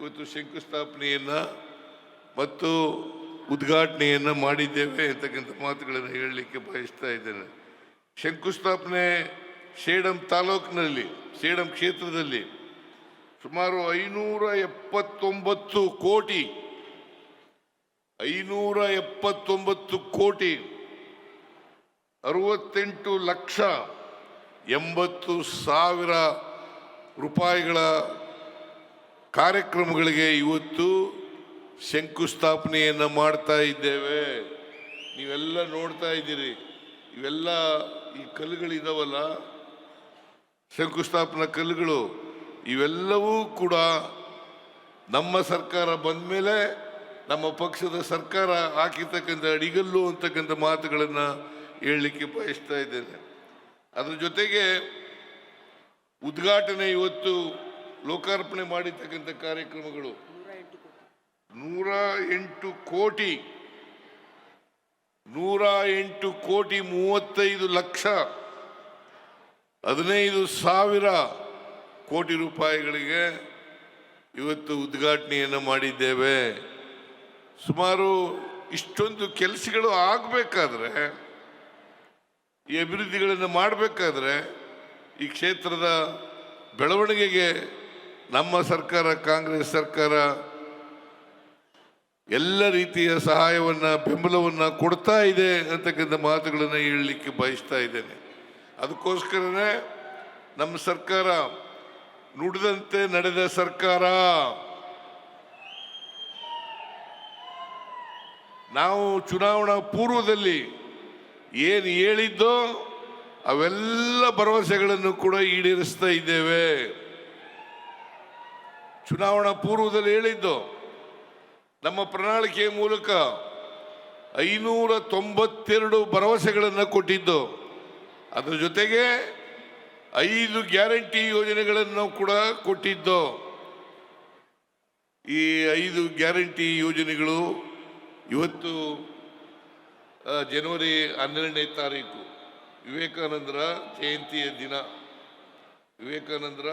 ಇವತ್ತು ಶಂಕುಸ್ಥಾಪನೆಯನ್ನು ಮತ್ತು ಉದ್ಘಾಟನೆಯನ್ನು ಮಾಡಿದ್ದೇವೆ ಅಂತಕ್ಕಂಥ ಮಾತುಗಳನ್ನು ಹೇಳಲಿಕ್ಕೆ ಬಯಸ್ತಾ ಇದ್ದೇನೆ. ಶಂಕುಸ್ಥಾಪನೆ ಸೇಡಂ ತಾಲೂಕಿನಲ್ಲಿ, ಸೇಡಂ ಕ್ಷೇತ್ರದಲ್ಲಿ ಸುಮಾರು ಐನೂರ ಎಪ್ಪತ್ತೊಂಬತ್ತು ಕೋಟಿ, ಐನೂರ ಎಪ್ಪತ್ತೊಂಬತ್ತು ಕೋಟಿ, ಅರವತ್ತೆಂಟು ಲಕ್ಷ ಎಂಬತ್ತು ಸಾವಿರ ರೂಪಾಯಿಗಳ ಕಾರ್ಯಕ್ರಮಗಳಿಗೆ ಇವತ್ತು ಶಂಕುಸ್ಥಾಪನೆಯನ್ನು ಮಾಡ್ತಾ ಇದ್ದೇವೆ. ನೀವೆಲ್ಲ ನೋಡ್ತಾ ಇದ್ದೀರಿ. ಇವೆಲ್ಲ ಈ ಕಲ್ಲುಗಳಿದಾವಲ್ಲ? ಶಂಕುಸ್ಥಾಪನಾ ಕಲ್ಲುಗಳು, ಇವೆಲ್ಲವೂ ಕೂಡ ನಮ್ಮ ಸರ್ಕಾರ ಬಂದ ಮೇಲೆ ನಮ್ಮ ಪಕ್ಷದ ಸರ್ಕಾರ ಹಾಕಿರ್ತಕ್ಕಂಥ ಅಡಿಗಲ್ಲು ಅಂತಕ್ಕಂಥ ಮಾತುಗಳನ್ನು ಹೇಳಲಿಕ್ಕೆ ಬಯಸ್ತಾ ಇದ್ದೇನೆ. ಅದರ ಜೊತೆಗೆ ಉದ್ಘಾಟನೆ ಇವತ್ತು ಲೋಕಾರ್ಪಣೆ ಮಾಡಿರ್ತಕ್ಕಂಥ ಕಾರ್ಯಕ್ರಮಗಳು. ನೂರ ಎಂಟು ಕೋಟಿ, ನೂರ ಎಂಟು ಕೋಟಿ ಮೂವತ್ತೈದು ಲಕ್ಷ, ಹದಿನೈದು ಸಾವಿರ ಕೋಟಿ ರೂಪಾಯಿಗಳಿಗೆ ಇವತ್ತು ಉದ್ಘಾಟನೆಯನ್ನು ಮಾಡಿದ್ದೇವೆ. ಸುಮಾರು ಇಷ್ಟೊಂದು ಕೆಲಸಗಳು ಆಗಬೇಕಾದ್ರೆ, ಈ ಅಭಿವೃದ್ಧಿಗಳನ್ನು ಮಾಡಬೇಕಾದ್ರೆ ಈ ಕ್ಷೇತ್ರದ ಬೆಳವಣಿಗೆಗೆ ನಮ್ಮ ಸರ್ಕಾರ, ಕಾಂಗ್ರೆಸ್ ಸರ್ಕಾರ ಎಲ್ಲ ರೀತಿಯ ಸಹಾಯವನ್ನ, ಬೆಂಬಲವನ್ನ ಕೊಡ್ತಾ ಇದೆ ಅಂತಕ್ಕಂಥ ಮಾತುಗಳನ್ನು ಹೇಳಲಿಕ್ಕೆ ಬಯಸ್ತಾ ಇದ್ದೇನೆ. ಅದಕ್ಕೋಸ್ಕರನೇ ನಮ್ಮ ಸರ್ಕಾರ ನುಡಿದಂತೆ ನಡೆದ ಸರ್ಕಾರ. ನಾವು ಚುನಾವಣಾ ಪೂರ್ವದಲ್ಲಿ ಏನು ಹೇಳಿದ್ದೋ ಅವೆಲ್ಲ ಭರವಸೆಗಳನ್ನು ಕೂಡ ಈಡೇರಿಸ್ತಾ ಇದ್ದೇವೆ. ಚುನಾವಣಾ ಪೂರ್ವದಲ್ಲಿ ಹೇಳಿದ್ದು, ನಮ್ಮ ಪ್ರಣಾಳಿಕೆಯ ಮೂಲಕ ಐನೂರ ತೊಂಬತ್ತೆರಡು ಭರವಸೆಗಳನ್ನು ಕೊಟ್ಟಿದ್ದು. ಅದರ ಜೊತೆಗೆ ಐದು ಗ್ಯಾರಂಟಿ ಯೋಜನೆಗಳನ್ನು ಕೂಡ ಕೊಟ್ಟಿದ್ದು. ಈ ಐದು ಗ್ಯಾರಂಟಿ ಯೋಜನೆಗಳು ಇವತ್ತು ಜನವರಿ ಹನ್ನೆರಡನೇ ತಾರೀಕು. ವಿವೇಕಾನಂದರ ಜಯಂತಿಯ ದಿನ. ವಿವೇಕಾನಂದರ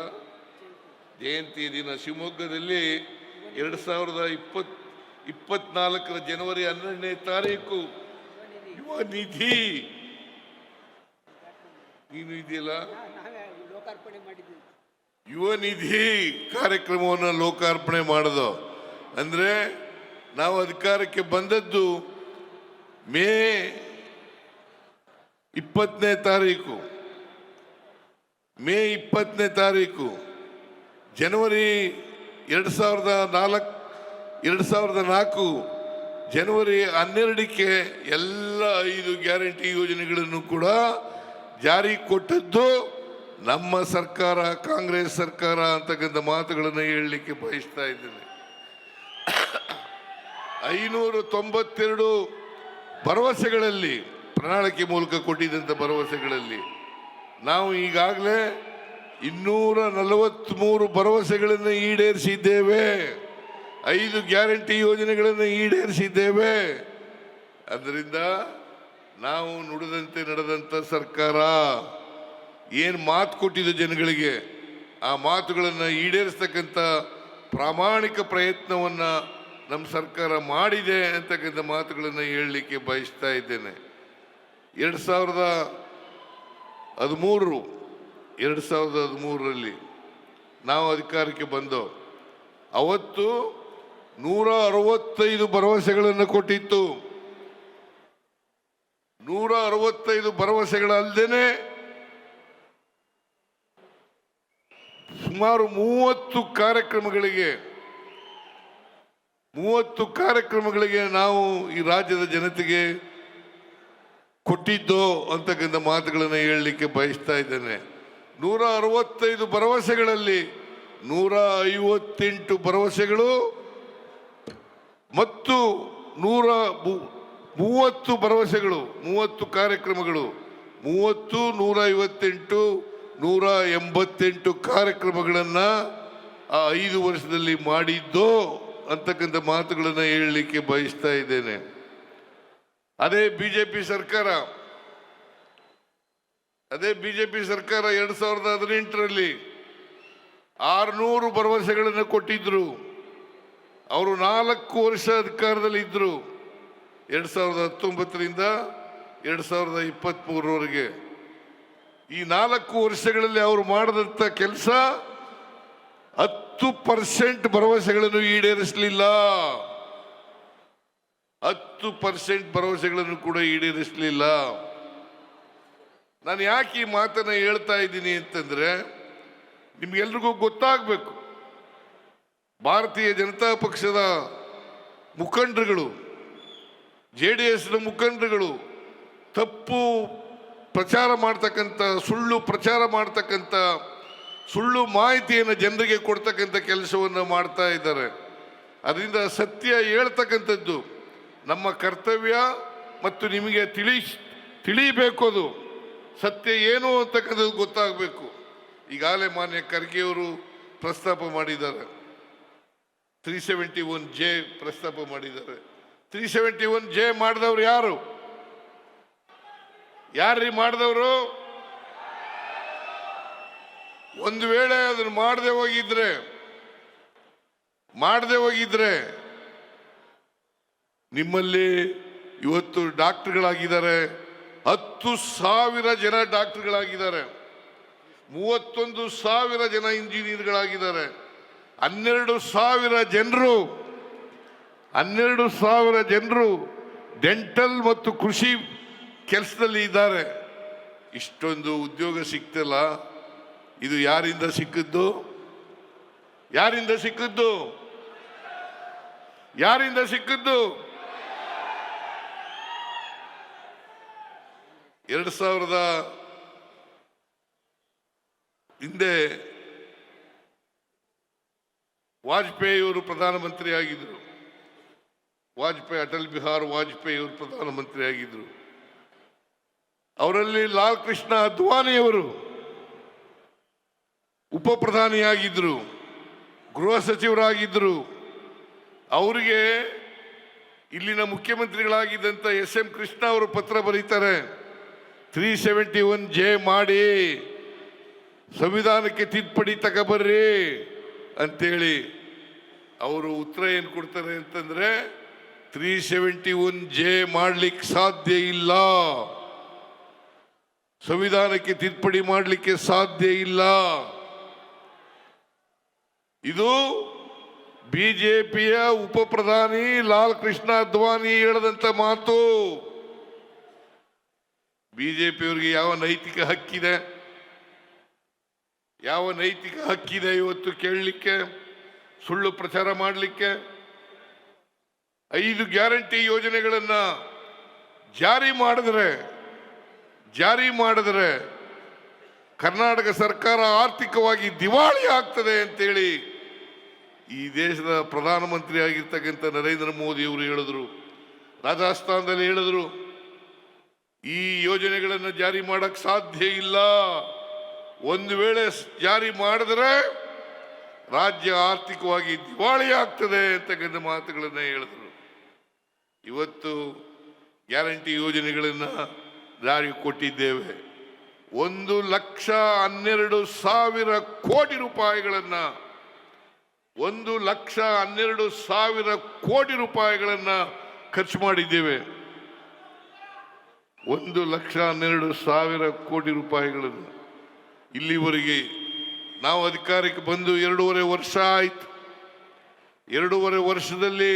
ಜಯಂತಿಯ ದಿನ ಶಿವಮೊಗ್ಗದಲ್ಲಿ ಎರಡು ಸಾವಿರದ ಇಪ್ಪತ್ ಇಪ್ಪತ್ನಾಲ್ಕರ ಜನವರಿ ಹನ್ನೆರಡನೇ ತಾರೀಕು. ಯುವ ನಿಧಿ. ನೀನು ಇದೆಯಲ್ಲ? ಯುವ ನಿಧಿ ಕಾರ್ಯಕ್ರಮವನ್ನು ಲೋಕಾರ್ಪಣೆ ಮಾಡೋದು. ಅಂದ್ರೆ ನಾವು ಅಧಿಕಾರಕ್ಕೆ ಬಂದದ್ದು ಮೇ ಇಪ್ಪತ್ತನೇ ತಾರೀಕು. ಮೇ ಇಪ್ಪತ್ತನೇ ತಾರೀಕು. ಜನವರಿ ಎರಡು ಸಾವಿರದ ನಾಲ್ಕು, ಎರಡು ಸಾವಿರದ ನಾಲ್ಕು ಜನವರಿ ಹನ್ನೆರಡಕ್ಕೆ ಎಲ್ಲ ಐದು ಗ್ಯಾರಂಟಿ ಯೋಜನೆಗಳನ್ನು ಕೂಡ ಜಾರಿ ಕೊಟ್ಟದ್ದು ನಮ್ಮ ಸರ್ಕಾರ, ಕಾಂಗ್ರೆಸ್ ಸರ್ಕಾರ ಅಂತಕ್ಕಂಥ ಮಾತುಗಳನ್ನು ಹೇಳಲಿಕ್ಕೆ ಬಯಸ್ತಾ ಇದ್ದೇನೆ. ಐನೂರು ತೊಂಬತ್ತೆರಡು ಭರವಸೆಗಳಲ್ಲಿ, ಪ್ರಣಾಳಿಕೆ ಮೂಲಕ ಕೊಟ್ಟಿದ್ದಂಥ ಭರವಸೆಗಳಲ್ಲಿ ನಾವು ಈಗಾಗಲೇ ಇನ್ನೂರ ನಲವತ್ತ್ಮೂರು ಭರವಸೆಗಳನ್ನು ಈಡೇರಿಸಿದ್ದೇವೆ. ಐದು ಗ್ಯಾರಂಟಿ ಯೋಜನೆಗಳನ್ನು ಈಡೇರಿಸಿದ್ದೇವೆ. ಅದರಿಂದ ನಾವು ನುಡಿದಂತೆ ನಡೆದಂಥ ಸರ್ಕಾರ ಏನು ಮಾತು ಕೊಟ್ಟಿದ್ದು ಜನಗಳಿಗೆ, ಆ ಮಾತುಗಳನ್ನು ಈಡೇರಿಸ್ತಕ್ಕಂಥ ಪ್ರಾಮಾಣಿಕ ಪ್ರಯತ್ನವನ್ನು ನಮ್ಮ ಸರ್ಕಾರ ಮಾಡಿದೆ ಅಂತಕ್ಕಂಥ ಮಾತುಗಳನ್ನು ಹೇಳಲಿಕ್ಕೆ ಬಯಸ್ತಾ ಇದ್ದೇನೆ. ಎರಡು ಸಾವಿರದ ಹದಿಮೂರು ಎರಡು ಸಾವಿರದ ಹದಿಮೂರರಲ್ಲಿ ನಾವು ಅಧಿಕಾರಕ್ಕೆ ಬಂದು ಅವತ್ತು ನೂರ ಅರವತ್ತೈದು ಭರವಸೆಗಳನ್ನು ಕೊಟ್ಟಿತ್ತು. ನೂರ ಅರವತ್ತೈದು ಭರವಸೆಗಳಲ್ಲದೇನೆ ಸುಮಾರು ಮೂವತ್ತು ಕಾರ್ಯಕ್ರಮಗಳಿಗೆ ಮೂವತ್ತು ಕಾರ್ಯಕ್ರಮಗಳಿಗೆ ನಾವು ಈ ರಾಜ್ಯದ ಜನತೆಗೆ ಕೊಟ್ಟಿದ್ದೋ ಅಂತಕ್ಕಂಥ ಮಾತುಗಳನ್ನು ಹೇಳಲಿಕ್ಕೆ ಬಯಸ್ತಾ ಇದ್ದೇನೆ. ನೂರ ಅರವತ್ತೈದು ಭರವಸೆಗಳಲ್ಲಿ ನೂರ ಐವತ್ತೆಂಟು ಭರವಸೆಗಳು ಮತ್ತು ನೂರ ಮೂವತ್ತು ಭರವಸೆಗಳು, ಮೂವತ್ತು ಕಾರ್ಯಕ್ರಮಗಳು, ಮೂವತ್ತು ನೂರ ಐವತ್ತೆಂಟು ನೂರ ಎಂಬತ್ತೆಂಟು ಕಾರ್ಯಕ್ರಮಗಳನ್ನು ಆ ಐದು ವರ್ಷದಲ್ಲಿ ಮಾಡಿದ್ದೋ ಅಂತಕ್ಕಂಥ ಮಾತುಗಳನ್ನು ಹೇಳಲಿಕ್ಕೆ ಬಯಸ್ತಾ ಇದ್ದೇನೆ. ಅದೇ ಬಿಜೆಪಿ ಸರ್ಕಾರ ಅದೇ ಬಿಜೆಪಿ ಸರ್ಕಾರ ಎರಡ್ ಸಾವಿರದ ಹದಿನೆಂಟರಲ್ಲಿ ಆರುನೂರು ಭರವಸೆಗಳನ್ನು ಕೊಟ್ಟಿದ್ರು. ಅವರು ನಾಲ್ಕು ವರ್ಷ ಅಧಿಕಾರದಲ್ಲಿ ಇದ್ರು. ಎರಡ್ ಸಾವಿರದ ಹತ್ತೊಂಬತ್ತರಿಂದ ಎರಡು ಸಾವಿರದ ಇಪ್ಪತ್ತ್ ಮೂರರವರೆಗೆ ಈ ನಾಲ್ಕು ವರ್ಷಗಳಲ್ಲಿ ಅವರು ಮಾಡಿದಂಥ ಕೆಲಸ ಹತ್ತು ಪರ್ಸೆಂಟ್ ಭರವಸೆಗಳನ್ನು ಈಡೇರಿಸಲಿಲ್ಲ. ಹತ್ತು ಪರ್ಸೆಂಟ್ ಭರವಸೆಗಳನ್ನು ಕೂಡ ಈಡೇರಿಸಲಿಲ್ಲ. ನಾನು ಯಾಕೆ ಈ ಮಾತನ್ನು ಹೇಳ್ತಾ ಇದ್ದೀನಿ ಅಂತಂದರೆ ನಿಮಗೆಲ್ರಿಗೂ ಗೊತ್ತಾಗಬೇಕು. ಭಾರತೀಯ ಜನತಾ ಪಕ್ಷದ ಮುಖಂಡರುಗಳು, ಜೆ ಡಿ ಎಸ್ನ ಮುಖಂಡರುಗಳು ತಪ್ಪು ಪ್ರಚಾರ ಮಾಡ್ತಕ್ಕಂಥ, ಸುಳ್ಳು ಪ್ರಚಾರ ಮಾಡ್ತಕ್ಕಂಥ, ಸುಳ್ಳು ಮಾಹಿತಿಯನ್ನು ಜನರಿಗೆ ಕೊಡ್ತಕ್ಕಂಥ ಕೆಲಸವನ್ನು ಮಾಡ್ತಾ ಇದ್ದಾರೆ. ಅದರಿಂದ ಸತ್ಯ ಹೇಳ್ತಕ್ಕಂಥದ್ದು ನಮ್ಮ ಕರ್ತವ್ಯ ಮತ್ತು ನಿಮಗೆ ತಿಳಿ ತಿಳಿಬೇಕು ಅದು. ಸತ್ಯ ಏನು ಅಂತಕ್ಕಂಥದ್ದು ಗೊತ್ತಾಗಬೇಕು. ಈಗಾಗಲೇ ಮಾನ್ಯ ಖರ್ಗೆಯವರು ಪ್ರಸ್ತಾಪ ಮಾಡಿದ್ದಾರೆ. ತ್ರೀ ಸೆವೆಂಟಿ ಒನ್ ಜೆ ಪ್ರಸ್ತಾಪ ಮಾಡಿದ್ದಾರೆ. ತ್ರೀ ಸೆವೆಂಟಿ ಒನ್ ಜೆ ಮಾಡಿದವ್ರು ಯಾರು? ಯಾರ್ರೀ ಮಾಡಿದವರು? ಒಂದು ವೇಳೆ ಅದನ್ನು ಮಾಡದೆ ಹೋಗಿದ್ರೆ ಮಾಡದೆ ಹೋಗಿದ್ರೆ ನಿಮ್ಮಲ್ಲಿ ಇವತ್ತು ಡಾಕ್ಟರ್ಗಳಾಗಿದ್ದಾರೆ. ಹತ್ತು ಸಾವಿರ ಜನ ಡಾಕ್ಟರ್ಗಳಾಗಿದ್ದಾರೆ. ಮೂವತ್ತೊಂದು ಸಾವಿರ ಜನ ಇಂಜಿನಿಯರ್ಗಳಾಗಿದ್ದಾರೆ. ಹನ್ನೆರಡು ಸಾವಿರ ಜನರು, ಹನ್ನೆರಡು ಸಾವಿರ ಜನರು ಡೆಂಟಲ್ ಮತ್ತು ಕೃಷಿ ಕೆಲಸದಲ್ಲಿ ಇದ್ದಾರೆ. ಇಷ್ಟೊಂದು ಉದ್ಯೋಗ ಸಿಕ್ತಲ್ಲ, ಇದು ಯಾರಿಂದ ಸಿಕ್ಕಿದ್ದು? ಯಾರಿಂದ ಸಿಕ್ಕಿದ್ದು? ಯಾರಿಂದ ಸಿಕ್ಕಿದ್ದು? ಎರಡು ಸಾವಿರದ ಹಿಂದೆ ವಾಜಪೇಯಿ ಅವರು ಪ್ರಧಾನಮಂತ್ರಿ ಆಗಿದ್ದರು ವಾಜಪೇಯಿ, ಅಟಲ್ ಬಿಹಾರ್ ವಾಜಪೇಯಿ ಅವರು ಪ್ರಧಾನಮಂತ್ರಿ ಆಗಿದ್ದರು ಅವರಲ್ಲಿ ಲಾಲ್ ಕೃಷ್ಣ ಅದ್ವಾನಿಯವರು ಉಪ ಪ್ರಧಾನಿಯಾಗಿದ್ದರು ಗೃಹ ಸಚಿವರಾಗಿದ್ದರು ಅವರಿಗೆ ಇಲ್ಲಿನ ಮುಖ್ಯಮಂತ್ರಿಗಳಾಗಿದ್ದಂಥ ಎಸ್ ಎಂ ಕೃಷ್ಣ ಅವರು ಪತ್ರ ಬರೀತಾರೆ. ತ್ರೀ ಸೆವೆಂಟಿ ಒನ್ ಜೆ ಮಾಡಿ ಸಂವಿಧಾನಕ್ಕೆ ತಿದ್ದುಪಡಿ ತಗೊಬರ್ರಿ ಅಂತೇಳಿ ಅವರು ಉತ್ತರ ಏನು ಕೊಡ್ತಾರೆ ಅಂತಂದ್ರೆ ತ್ರೀ ಸೆವೆಂಟಿ ಒನ್ ಜೆ ಮಾಡ್ಲಿಕ್ಕೆ ಸಾಧ್ಯ ಇಲ್ಲ. ಸಂವಿಧಾನಕ್ಕೆ ತಿದ್ದುಪಡಿ ಮಾಡಲಿಕ್ಕೆ ಸಾಧ್ಯ ಇಲ್ಲ. ಇದು ಬಿಜೆಪಿಯ ಉಪ ಪ್ರಧಾನಿ ಲಾಲ್ ಕೃಷ್ಣ ಅದ್ವಾನಿ ಹೇಳದಂತ ಮಾತು. ಬಿಜೆಪಿಯವರಿಗೆ ಯಾವ ನೈತಿಕ ಹಕ್ಕಿದೆ? ಯಾವ ನೈತಿಕ ಹಕ್ಕಿದೆ ಇವತ್ತು ಕೇಳಲಿಕ್ಕೆ? ಸುಳ್ಳು ಪ್ರಚಾರ ಮಾಡಲಿಕ್ಕೆ? ಐದು ಗ್ಯಾರಂಟಿ ಯೋಜನೆಗಳನ್ನು ಜಾರಿ ಮಾಡಿದ್ರೆ ಜಾರಿ ಮಾಡಿದ್ರೆ ಕರ್ನಾಟಕ ಸರ್ಕಾರ ಆರ್ಥಿಕವಾಗಿ ದಿವಾಳಿ ಆಗ್ತದೆ ಅಂತೇಳಿ ಈ ದೇಶದ ಪ್ರಧಾನಮಂತ್ರಿ ಆಗಿರ್ತಕ್ಕಂಥ ನರೇಂದ್ರ ಮೋದಿ ಅವರು ಹೇಳಿದ್ರು. ರಾಜಸ್ಥಾನದಲ್ಲಿ ಹೇಳಿದ್ರು. ಈ ಯೋಜನೆಗಳನ್ನು ಜಾರಿ ಮಾಡಕ್ ಸಾಧ್ಯ ಇಲ್ಲ. ಒಂದು ವೇಳೆ ಜಾರಿ ಮಾಡಿದ್ರೆ ರಾಜ್ಯ ಆರ್ಥಿಕವಾಗಿ ದಿವಾಳಿ ಆಗ್ತದೆ ಅಂತಕ್ಕಂಥ ಮಾತುಗಳನ್ನು ಹೇಳಿದ್ರು. ಇವತ್ತು ಗ್ಯಾರಂಟಿ ಯೋಜನೆಗಳನ್ನು ಜಾರಿ ಕೊಟ್ಟಿದ್ದೇವೆ. ಒಂದು ಲಕ್ಷ ಹನ್ನೆರಡು ಸಾವಿರ ಕೋಟಿ ರೂಪಾಯಿಗಳನ್ನು, ಒಂದು ಲಕ್ಷ ಹನ್ನೆರಡು ಸಾವಿರ ಕೋಟಿ ರೂಪಾಯಿಗಳನ್ನು ಖರ್ಚು ಮಾಡಿದ್ದೇವೆ. ಒಂದು ಲಕ್ಷ ಹನ್ನೆರಡು ಸಾವಿರ ಕೋಟಿ ರೂಪಾಯಿಗಳನ್ನು ಇಲ್ಲಿವರೆಗೆ ನಾವು ಅಧಿಕಾರಕ್ಕೆ ಬಂದು ಎರಡೂವರೆ ವರ್ಷ ಆಯಿತು. ಎರಡೂವರೆ ವರ್ಷದಲ್ಲಿ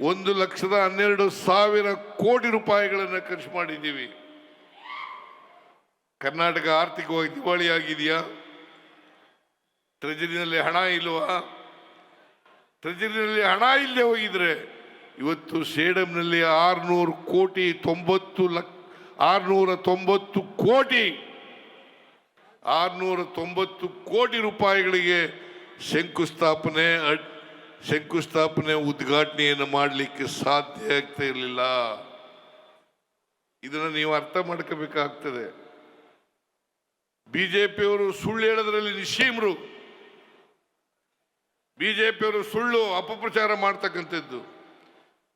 ಒಂದು ಲಕ್ಷದ ಹನ್ನೆರಡು ಸಾವಿರ ಕೋಟಿ ರೂಪಾಯಿಗಳನ್ನು ಖರ್ಚು ಮಾಡಿದ್ದೀವಿ. ಕರ್ನಾಟಕ ಆರ್ಥಿಕವಾಗಿ ದಿವಾಳಿ ಆಗಿದೆಯಾ ಟ್ರೆಜರಿನಲ್ಲಿ ಹಣ ಇಲ್ವಾ? ಟ್ರೆಜರಿನಲ್ಲಿ ಹಣ ಇಲ್ಲದೆ ಹೋಗಿದ್ರೆ ಇವತ್ತು ಸೇಡಂನಲ್ಲಿ ಆರುನೂರು ಕೋಟಿ ತೊಂಬತ್ತು ಲಕ್ಷ ಆರ್ನೂರ ತೊಂಬತ್ತು ಕೋಟಿ ಆರುನೂರ ತೊಂಬತ್ತು ಕೋಟಿ ರೂಪಾಯಿಗಳಿಗೆ ಶಂಕುಸ್ಥಾಪನೆ ಶಂಕುಸ್ಥಾಪನೆ ಉದ್ಘಾಟನೆಯನ್ನು ಮಾಡಲಿಕ್ಕೆ ಸಾಧ್ಯ ಆಗ್ತಾ ಇರಲಿಲ್ಲ. ಇದನ್ನು ನೀವು ಅರ್ಥ ಮಾಡ್ಕೋಬೇಕಾಗ್ತದೆ. ಬಿಜೆಪಿಯವರು ಸುಳ್ಳು ಹೇಳೋದ್ರಲ್ಲಿ ನಿಶೀಮ್ರು ಬಿಜೆಪಿಯವರು ಸುಳ್ಳು ಅಪಪ್ರಚಾರ ಮಾಡ್ತಕ್ಕಂಥದ್ದು.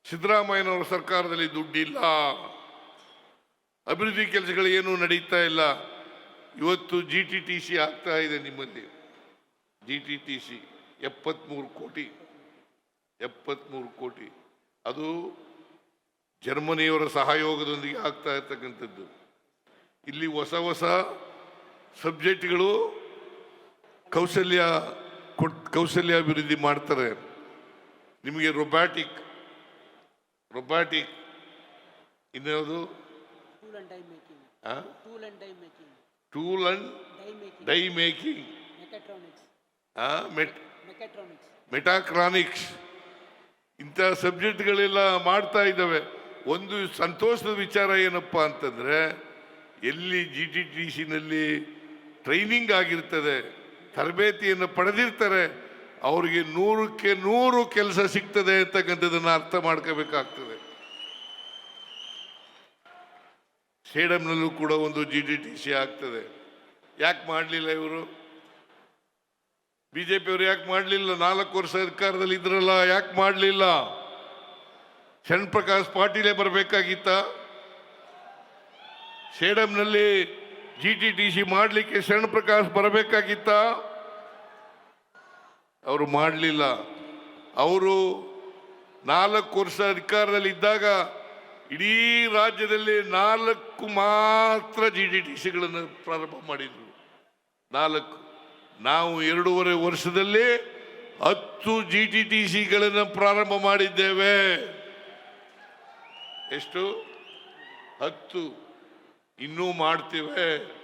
ಸಿದ್ದರಾಮಯ್ಯನವರ ಸರ್ಕಾರದಲ್ಲಿ ದುಡ್ಡಿಲ್ಲ. ಅಭಿವೃದ್ಧಿ ಕೆಲಸಗಳು ಏನೂ ನಡೀತಾ ಇಲ್ಲ. ಇವತ್ತು ಜಿ ಟಿ ಟಿ ಸಿ ಆಗ್ತಾ ಇದೆ ನಿಮ್ಮಲ್ಲಿ. ಜಿ ಟಿ ಟಿ ಸಿ ಎಪ್ಪತ್ಮೂರು ಕೋಟಿ. ಎಪ್ಪತ್ಮೂರು ಕೋಟಿ. ಅದು ಜರ್ಮನಿಯವರ ಸಹಯೋಗದೊಂದಿಗೆ ಆಗ್ತಾ ಇರ್ತಕ್ಕಂಥದ್ದು. ಇಲ್ಲಿ ಹೊಸ ಹೊಸ ಸಬ್ಜೆಕ್ಟ್ಗಳು ಕೌಶಲ್ಯ ಕೊಟ್ ಕೌಶಲ್ಯ ಅಭಿವೃದ್ಧಿ ಮಾಡ್ತಾರೆ. ನಿಮಗೆ ರೊಬ್ಯಾಟಿಕ್ ರೊಬ್ಯಾಟಿಕ್ ಇನ್ಯಾವುದು ಟೂಲ್ ಅಂಡ್ ಡೈ ಮೇಕಿಂಗ್ ಆ? and and die making and and die making making. Mechatronics. Huh? ಮೆಟ್ Mechatronics. ಮೆಟಾಕ್ರಾನಿಕ್ಸ್ ಇಂಥ ಸಬ್ಜೆಕ್ಟ್ಗಳೆಲ್ಲ ಮಾಡ್ತಾ ಇದ್ದಾವೆ ಒಂದು ಸಂತೋಷದ ವಿಚಾರ ಏನಪ್ಪ ಅಂತಂದರೆ ಎಲ್ಲಿ ಜಿ ಟಿ ಟಿ ಸಿನಲ್ಲಿ ಟ್ರೈನಿಂಗ್ ಆಗಿರ್ತದೆ ತರಬೇತಿಯನ್ನು ಪಡೆದಿರ್ತಾರೆ ಅವರಿಗೆ ನೂರಕ್ಕೆ ನೂರು ಕೆಲಸ ಸಿಗ್ತದೆ ಅಂತಕ್ಕಂಥದ್ದನ್ನು ಅರ್ಥ ಮಾಡ್ಕೋಬೇಕಾಗ್ತದೆ ಸೇಡಂನಲ್ಲೂ ಕೂಡ ಒಂದು ಜಿ ಡಿ ಟಿ ಸಿ ಆಗ್ತದೆ. ಯಾಕೆ ಮಾಡಲಿಲ್ಲ ಇವರು? ಬಿ ಜೆ ಪಿಯವರು ಯಾಕೆ ಮಾಡಲಿಲ್ಲ? ನಾಲ್ಕು ವರ್ಷ ಸರ್ಕಾರದಲ್ಲಿ ಇದ್ರಲ್ಲ, ಯಾಕೆ ಮಾಡಲಿಲ್ಲ? ಶರಣ್ ಪ್ರಕಾಶ್ ಪಾಟೀಲೇ ಬರಬೇಕಾಗಿತ್ತ? ಸೇಡಮ್ನಲ್ಲಿ ಜಿ ಟಿ ಟಿ ಸಿ ಮಾಡಲಿಕ್ಕೆ ಶರಣ್ ಪ್ರಕಾಶ್ ಬರಬೇಕಾಗಿತ್ತ? ಅವರು ಮಾಡಲಿಲ್ಲ. ಅವರು ನಾಲ್ಕು ವರ್ಷ ಅಧಿಕಾರದಲ್ಲಿ ಇದ್ದಾಗ ಇಡೀ ರಾಜ್ಯದಲ್ಲಿ ನಾಲ್ಕು ಮಾತ್ರ ಜಿ ಡಿ ಟಿ ಸಿಗಳನ್ನು ಪ್ರಾರಂಭ ಮಾಡಿದರು. ನಾಲ್ಕು. ನಾವು ಎರಡೂವರೆ ವರ್ಷದಲ್ಲಿ ಹತ್ತು ಜಿ ಟಿ ಟಿ ಸಿಗಳನ್ನು ಪ್ರಾರಂಭ ಮಾಡಿದ್ದೇವೆ. ಎಷ್ಟು? ಹತ್ತು. ಇನ್ನೂ ಮಾಡ್ತೇವೆ.